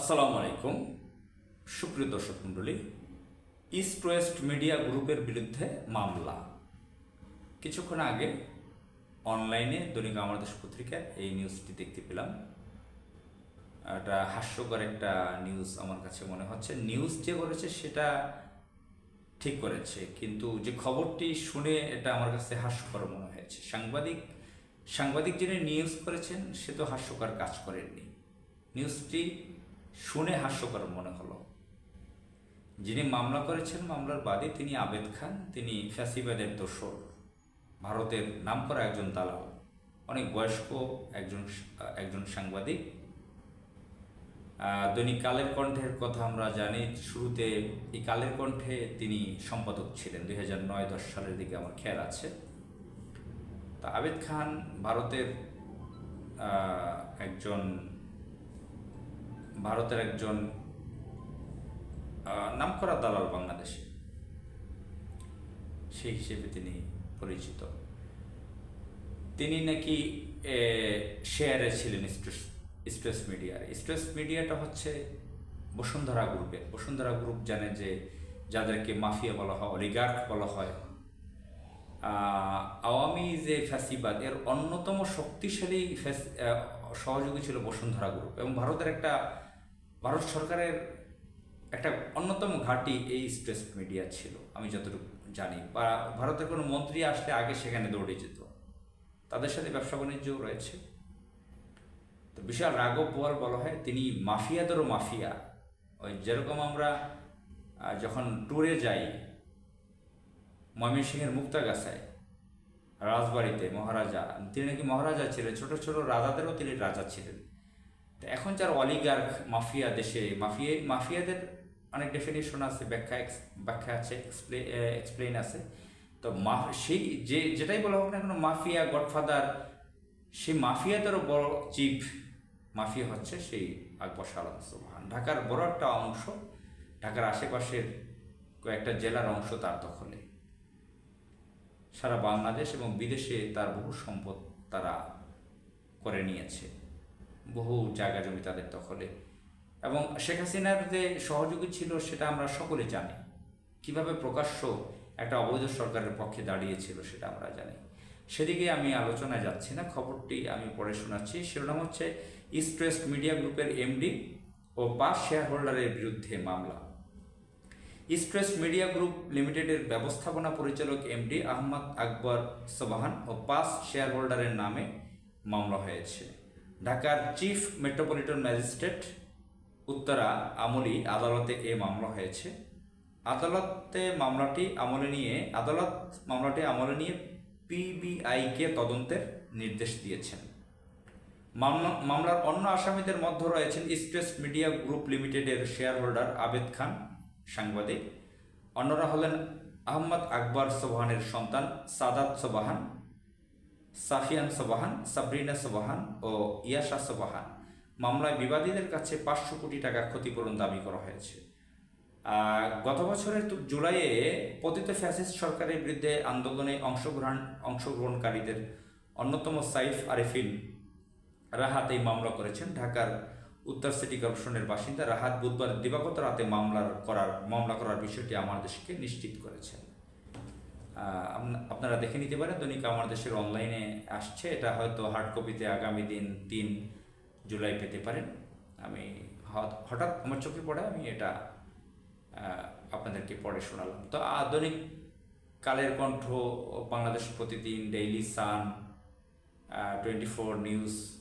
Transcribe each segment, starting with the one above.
আসসালামু আলাইকুম। সুপ্রিয় দর্শক মণ্ডলী ইস্ট ওয়েস্ট মিডিয়া গ্রুপের বিরুদ্ধে মামলা। কিছুক্ষণ আগে অনলাইনে দৈনিক আমার দেশ পত্রিকায় এই নিউজটি দেখতে পেলাম। একটা হাস্যকর একটা নিউজ আমার কাছে মনে হচ্ছে। নিউজ যে করেছে সেটা ঠিক করেছে, কিন্তু যে খবরটি শুনে এটা আমার কাছে হাস্যকর মনে হয়েছে। সাংবাদিক সাংবাদিক যিনি নিউজ করেছেন, সে তো হাস্যকর কাজ করেননি। নিউজটি শুনে হাস্যকর মনে হলো। যিনি মামলা করেছেন, মামলার বাদী তিনি আবেদ খান, তিনি ফ্যাসিবাদের দোসর ভারতের নামকরা একজন দালাল, অনেক বয়স্ক একজন একজন সাংবাদিক। দৈনিক কালের কণ্ঠের কথা আমরা জানি, শুরুতে এই কালের কণ্ঠে তিনি সম্পাদক ছিলেন। দুই হাজার নয় দশ সালের দিকে আমার খেয়াল আছে। তা আবেদ খান ভারতের একজন ভারতের একজন নামকরা দালাল বাংলাদেশে। সেই হিসেবে তিনি পরিচিত। তিনি নাকি শেয়ারে ছিলেন স্ট্রেস স্ট্রেস মিডিয়ার স্ট্রেস মিডিয়াটা হচ্ছে বসুন্ধরা গ্রুপের। বসুন্ধরা গ্রুপ জানে যে যাদেরকে মাফিয়া বলা হয়, অলিগার্ক বলা হয় আওয়ামী যে ফ্যাসিবাদ, এর অন্যতম শক্তিশালী সহযোগী ছিল বসুন্ধরা গ্রুপ। এবং ভারতের একটা ভারত সরকারের একটা অন্যতম ঘাঁটি এই স্ট্রেস মিডিয়া ছিল, আমি যতটুকু জানি। বা ভারতের কোনো মন্ত্রী আসলে আগে সেখানে দৌড়ে যেত। তাদের সাথে ব্যবসা বাণিজ্যও রয়েছে। তো বিশাল রাঘব বোয়াল বলা হয়, তিনি মাফিয়াদেরও মাফিয়া। ওই যেরকম আমরা যখন ট্যুরে যাই, ময়মনসিংহের মুক্তাগাছায়, রাজবাড়িতে মহারাজা, তিনি নাকি মহারাজা ছিলেন, ছোট ছোট রাজাদেরও তিনি রাজা ছিলেন। তো এখন যার অলিগার্ক মাফিয়া দেশে মাফিয়া মাফিয়াদের অনেক ডেফিনেশন আছে, ব্যাখ্যা ব্যাখ্যা আছে এক্সপ্লেন আছে। তো মা, সেই যে, যেটাই বলা হোক না কেন মাফিয়া গডফাদার সেই মাফিয়াদেরও বড় চিফ মাফিয়া হচ্ছে সেই আকবর সালাম সুবহান। ঢাকার বড় একটা অংশ, ঢাকার আশেপাশের কয়েকটা জেলার অংশ তার দখলে। সারা বাংলাদেশ এবং বিদেশে তার বহু সম্পদ তারা করে নিয়েছে। বহু জায়গা জমি তাদের দখলে। এবং শেখ হাসিনার যে সহযোগী ছিল সেটা আমরা সকলে জানি। কীভাবে প্রকাশ্য একটা অবৈধ সরকারের পক্ষে দাঁড়িয়েছিল সেটা আমরা জানি। সেদিকে আমি আলোচনায় যাচ্ছি না, খবরটি আমি পড়ে শোনাচ্ছি। শিরোনাম হচ্ছে ইস্ট ওয়েস্ট মিডিয়া গ্রুপের এমডি ও পাঁচ শেয়ার হোল্ডারের বিরুদ্ধে মামলা। ইস্ট্রেস মিডিয়া গ্রুপ লিমিটেডের ব্যবস্থাপনা পরিচালক এমডি আহমদ আকবর সোবাহান ও পাঁচ শেয়ার হোল্ডারের নামে মামলা হয়েছে। ঢাকার চিফ মেট্রোপলিটন ম্যাজিস্ট্রেট উত্তরা আমলি আদালতে এ মামলা হয়েছে। আদালতে মামলাটি আমলে নিয়ে, আদালত মামলাটি আমলে নিয়ে পিবিআইকে তদন্তের নির্দেশ দিয়েছেন। মামলা, মামলার অন্য আসামিদের মধ্যে রয়েছেন স্ট্রেস মিডিয়া গ্রুপ লিমিটেডের শেয়ার হোল্ডার আবেদ খান, সাংবাদিক। অন্যরা হলেন আহমদ আকবর সোবাহানের সন্তান সাদাত সোবাহান সাফিয়ান সোবাহান, সাবরিনা সোবাহান ও ইয়াশা সোবাহান। মামলায় বিবাদীদের কাছে পাঁচশো কোটি টাকা ক্ষতিপূরণ দাবি করা হয়েছে। গত বছরের জুলাইয়ে পতিত ফ্যাসিস্ট সরকারের বিরুদ্ধে আন্দোলনে অংশগ্রহণ অংশগ্রহণকারীদের অন্যতম সাইফ আরেফিন রাহাত এই মামলা করেছেন। ঢাকার উত্তর সিটি কর্পোরেশনের বাসিন্দা রাহাত বুধবার দিবাগত রাতে মামলার করার মামলা করার বিষয়টি আমার দেশকে নিশ্চিত করেছেন। আপনারা দেখে নিতে পারেন। দৈনিক আমার দেশের অনলাইনে আসছে। এটা হয়তো হার্ড কপিতে আগামী দিন তিন জুলাই পেতে পারেন। আমি হঠাৎ- আমার চোখে পড়ে, আমি এটা আপনাদেরকে পড়ে শোনালাম। তো আধুনিক Kaler Kantho, Bangladesh Pratidin Daily Sun twenty four news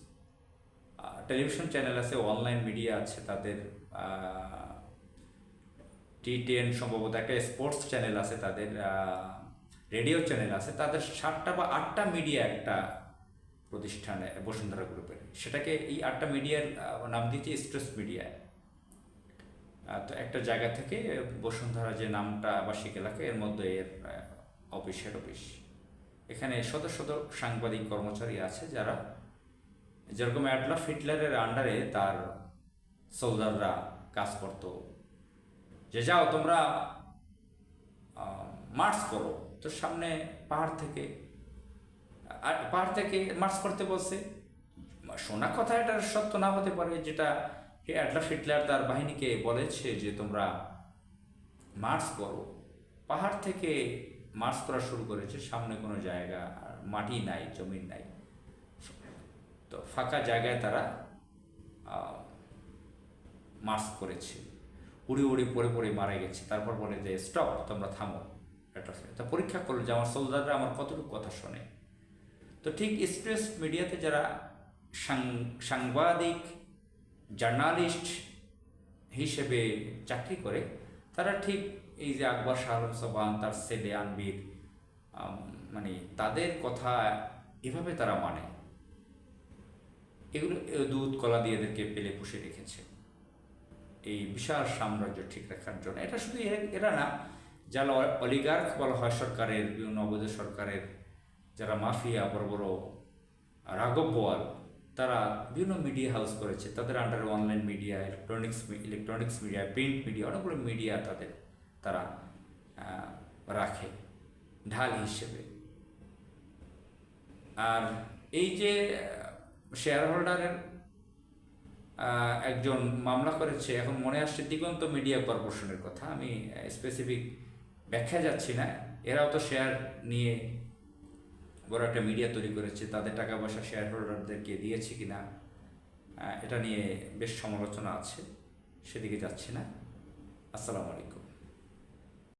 television channel আছে অনলাইন মিডিয়া আছে তাদের টি টেন সম্ভবত একটা স্পোর্টস চ্যানেল আছে তাদের রেডিও চ্যানেল আছে, তাদের সাতটা বা আটটা মিডিয়া একটা প্রতিষ্ঠানে, বসুন্ধরা গ্রুপের। সেটাকে এই আটটা মিডিয়ার নাম দিয়েছে স্ট্রেস মিডিয়া। তো একটা জায়গা থেকে বসুন্ধরা যে নামটা আবাসিক এলাকা, এর মধ্যে এর অফিসের অফিস এখানে শত শত সাংবাদিক কর্মচারী আছে যারা যেরকম অ্যাডলফ হিটলারের আন্ডারে তার সোলজাররা কাজ করত। যে যাও তোমরা মার্চ করো। তো সামনে পাহাড় থেকে, আর পাহাড় থেকে মার্চ করতে বলছে। শোনা কথা এটা সত্য না হতে পারে যেটা অ্যাডলফ হিটলার তার বাহিনীকে বলেছে যে তোমরা মার্চ করো। পাহাড় থেকে মার্চ করা শুরু করেছে, সামনে কোনো জায়গা আর মাটি নাই জমিন নাই। তো ফাঁকা জায়গায় তারা মার্চ করেছে। উড়ি উড়ি পড়ে পড়ে মারা গেছে। তারপর বলে যে স্টপ তোমরা থামো। এটা তা পরীক্ষা করল যে আমার সোলজাররা আমার কতটুকু কথা শোনে। তো ঠিক এক্সপ্রেস মিডিয়াতে যারা সাংবাদিক, জার্নালিস্ট হিসেবে চাকরি করে, তারা ঠিক এই যে আকবর শাহ আলম সোবান তার ছেলে আনবির মানে তাদের কথা এভাবে তারা মানে। এগুলো দুধ কলা দিয়ে এদেরকে পেলে পুষে রেখেছে। এই বিশাল সাম্রাজ্য ঠিক রাখার জন্য। এটা শুধু এরা না যারা অলিগার্ক বলা হয় সরকারের, বিভিন্ন অবৈধ সরকারের, যারা মাফিয়া, বড় বড় রাঘব বোয়াল, তারা বিভিন্ন মিডিয়া হাউস করেছে। তাদের আন্ডারে online media electronics electronics media print media অনেকগুলো মিডিয়া তাদের, তারা রাখে, ঢাল হিসেবে। আর এই যে শেয়ার হোল্ডারের একজন মামলা করেছে, এখন মনে আসছে দিগন্ত মিডিয়া কর্পোরেশনের কথা। আমি স্পেসিফিক ব্যাখ্যা যাচ্ছি না। এরাও তো শেয়ার নিয়ে বড় একটা মিডিয়া তৈরি করেছে। তাদের টাকা পয়সা শেয়ার হোল্ডারদেরকে দিয়েছে কি না এটা নিয়ে বেশ সমালোচনা আছে। সেদিকে যাচ্ছি না। আসসালামু আলাইকুম।